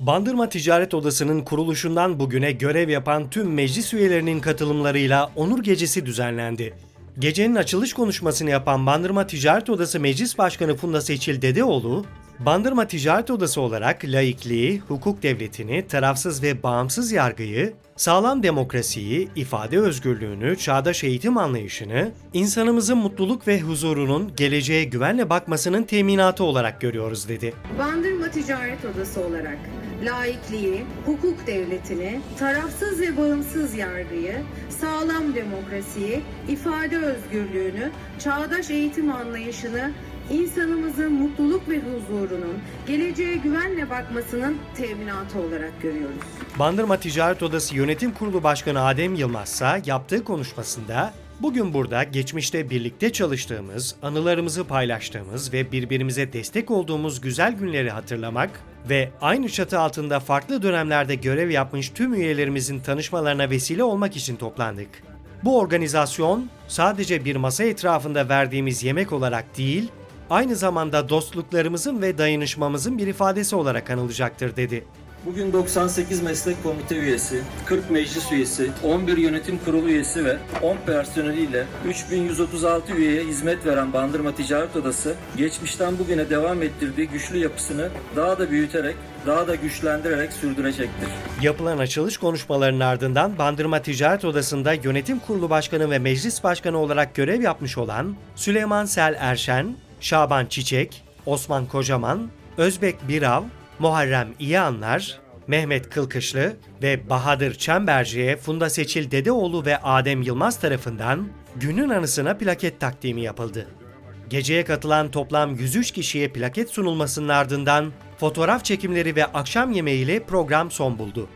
Bandırma Ticaret Odası'nın kuruluşundan bugüne görev yapan tüm meclis üyelerinin katılımlarıyla Onur Gecesi düzenlendi. Gecenin açılış konuşmasını yapan Bandırma Ticaret Odası Meclis Başkanı Funda Seçil Dedeoğlu, Bandırma Ticaret Odası olarak laikliği, hukuk devletini, tarafsız ve bağımsız yargıyı, sağlam demokrasiyi, ifade özgürlüğünü, çağdaş eğitim anlayışını, insanımızın mutluluk ve huzurunun geleceğe güvenle bakmasının teminatı olarak görüyoruz dedi. Bandırma Ticaret Odası olarak laikliği, hukuk devletini, tarafsız ve bağımsız yargıyı, sağlam demokrasiyi, ifade özgürlüğünü, çağdaş eğitim anlayışını, insanımızın mutluluk ve huzurunun, geleceğe güvenle bakmasının teminatı olarak görüyoruz. Bandırma Ticaret Odası Yönetim Kurulu Başkanı Adem Yılmaz ise yaptığı konuşmasında bugün burada geçmişte birlikte çalıştığımız, anılarımızı paylaştığımız ve birbirimize destek olduğumuz güzel günleri hatırlamak ve aynı çatı altında farklı dönemlerde görev yapmış tüm üyelerimizin tanışmalarına vesile olmak için toplandık. Bu organizasyon sadece bir masa etrafında verdiğimiz yemek olarak değil, aynı zamanda dostluklarımızın ve dayanışmamızın bir ifadesi olarak anılacaktır dedi. Bugün 98 meslek komite üyesi, 40 meclis üyesi, 11 yönetim kurulu üyesi ve 10 personeliyle 3136 üyeye hizmet veren Bandırma Ticaret Odası, geçmişten bugüne devam ettirdiği güçlü yapısını daha da büyüterek, daha da güçlendirerek sürdürecektir. Yapılan açılış konuşmalarının ardından Bandırma Ticaret Odası'nda Yönetim Kurulu Başkanı ve Meclis Başkanı olarak görev yapmış olan Süleyman Sel Erşen, Şaban Çiçek, Osman Kocaman, Özbek Birav, Muharrem İyianlar, Mehmet Kılkışlı ve Bahadır Çemberci'ye Funda Seçil Dedeoğlu ve Adem Yılmaz tarafından günün anısına plaket takdimi yapıldı. Geceye katılan toplam 103 kişiye plaket sunulmasının ardından fotoğraf çekimleri ve akşam yemeğiyle program son buldu.